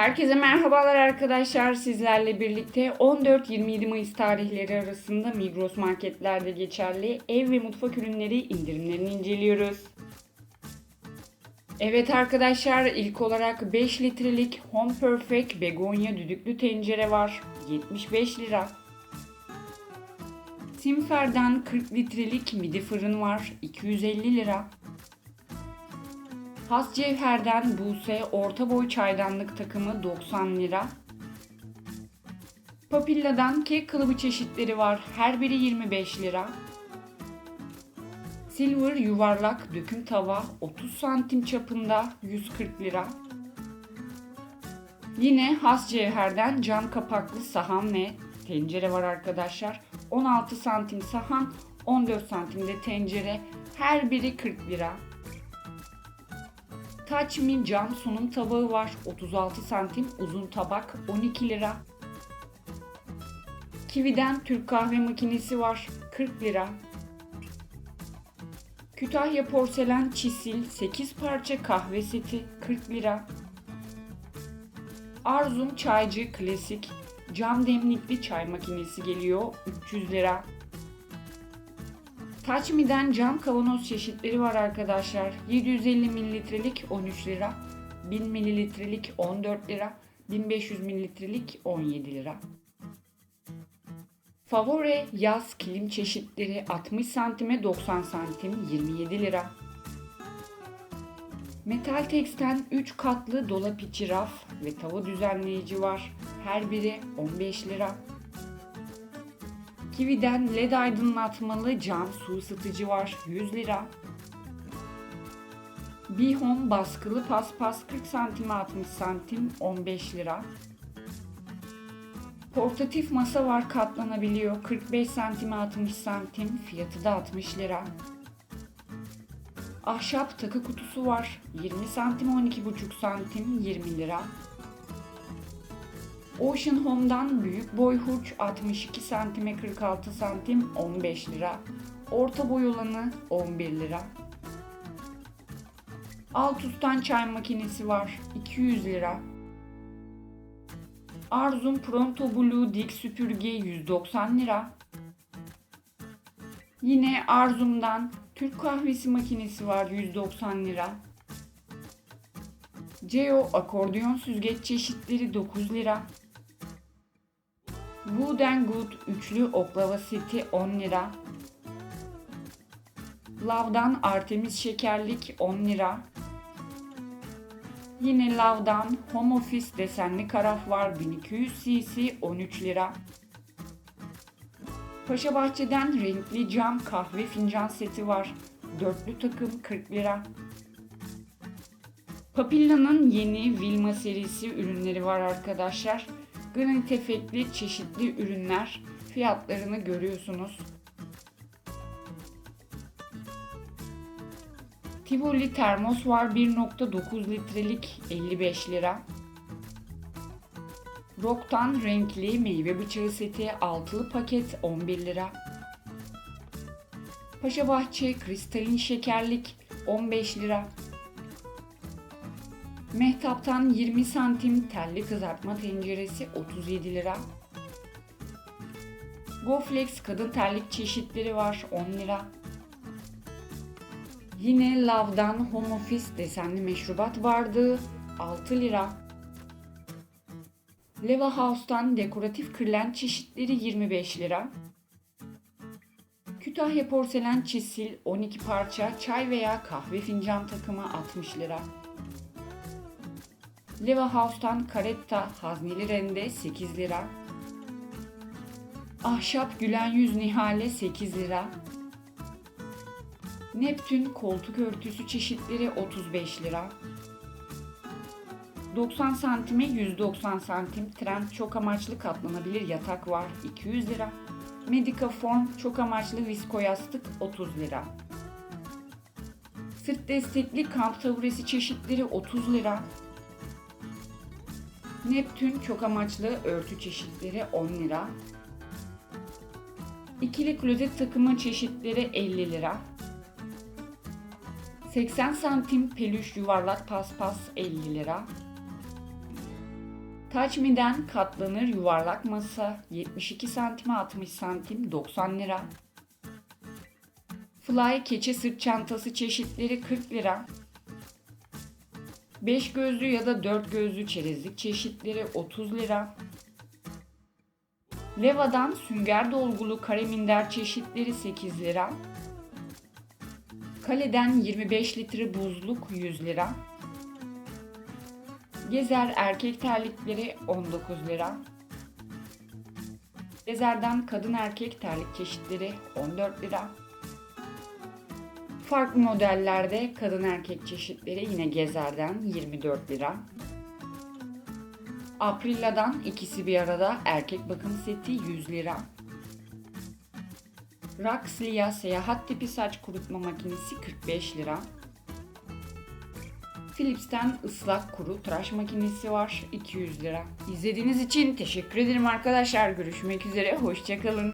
Herkese merhabalar arkadaşlar. Sizlerle birlikte 14-27 Mayıs tarihleri arasında Migros marketlerde geçerli ev ve mutfak ürünleri indirimlerini inceliyoruz. Evet arkadaşlar ilk olarak 5 litrelik Home Perfect begonya düdüklü tencere var. 75 lira. Simfer'den 40 litrelik midi fırın var. 250 lira. Has Cevher'den Buse orta boy çaydanlık takımı 90 lira. Papilla'dan kek kılıbı çeşitleri var. Her biri 25 lira. Silver yuvarlak döküm tava 30 santim çapında 140 lira. Yine Has Cevher'den cam kapaklı sahan ve tencere var arkadaşlar. 16 santim sahan, 14 santimde tencere. Her biri 40 lira. Me cam sunum tabağı var. 36 santim uzun tabak 12 lira. Kiwi'den Türk kahve makinesi var. 40 lira. Kütahya porselen çisil 8 parça kahve seti 40 lira. Arzum çaycı klasik cam demlikli çay makinesi geliyor 300 lira. Touch Me'den cam kavanoz çeşitleri var arkadaşlar. 750 mililitrelik 13 lira, 1000 mililitrelik 14 lira, 1500 mililitrelik 17 lira. Favore yaz kilim çeşitleri 60 santime 90 santim 27 lira. Metal Tex'ten 3 katlı dolap içi raf ve tava düzenleyici var. Her biri 15 lira. Kiwi'den led aydınlatmalı cam su ısıtıcı var 100 lira. Bihom baskılı paspas 40 santim 60 santim 15 lira. Portatif masa var katlanabiliyor 45 santim 60 santim fiyatı da 60 lira. Ahşap takı kutusu var 20 santim 12,5 santim 20 lira. Ocean Home'dan büyük boy hurç 62 santime 46 santim 15 lira. Orta boy olanı 11 lira. Altus'tan çay makinesi var 200 lira. Arzum Pronto Blue dik süpürge 190 lira. Yine Arzum'dan Türk kahvesi makinesi var 190 lira. Ceo akordeon süzgeç çeşitleri 9 lira. Good and Good üçlü oklava seti 10 lira. Lav'dan Artemis şekerlik 10 lira. Yine Lav'dan Home Office desenli karaf var 1200 cc 13 lira. Paşa Bahçe'den renkli cam kahve fincan seti var. Dörtlü takım 40 lira. Papilla'nın yeni Vilma serisi ürünleri var arkadaşlar. Granit efektli çeşitli ürünler fiyatlarını görüyorsunuz. Tivoli termos var 1.9 litrelik 55 lira. Rock'tan renkli meyve bıçağı seti altılı paket 11 lira. Paşabahçe kristalin şekerlik 15 lira. Mehtap'tan 20 santim telli kızartma tenceresi 37 lira. Goflex kadın terlik çeşitleri var 10 lira. Yine Love'dan Home Office desenli meşrubat bardağı 6 lira. Leva House'tan dekoratif kırlent çeşitleri 25 lira. Kütahya porselen çisil 12 parça çay veya kahve fincan takımı 60 lira. Leva House'tan karetta hazneli rende 8 lira. Ahşap gülen yüz nihale 8 lira. Neptün koltuk örtüsü çeşitleri 35 lira. 90 santime 190 santim trend çok amaçlı katlanabilir yatak var 200 lira. Medica Form çok amaçlı visko yastık 30 lira. Sırt destekli kamp taburesi çeşitleri 30 lira. Neptün çok amaçlı örtü çeşitleri 10 lira. İkili klozet takımı çeşitleri 50 lira. 80 santim peluş yuvarlak paspas 50 lira. Touch Me'den katlanır yuvarlak masa 72 santime 60 santim 90 lira. Fly keçe sırt çantası çeşitleri 40 lira. 5 gözlü ya da 4 gözlü çerezlik çeşitleri 30 lira. Leva'dan sünger dolgulu kare minder çeşitleri 8 lira. Kale'den 25 litre buzluk 100 lira. Gezer erkek terlikleri 19 lira. Gezer'den kadın erkek terlik çeşitleri 14 lira. Farklı modellerde kadın erkek çeşitleri yine Gezer'den 24 lira. Aprilla'dan ikisi bir arada erkek bakım seti 100 lira. Raxlia seyahat tipi saç kurutma makinesi 45 lira. Philips'ten ıslak kuru tıraş makinesi var 200 lira. İzlediğiniz için teşekkür ederim arkadaşlar. Görüşmek üzere. Hoşçakalın.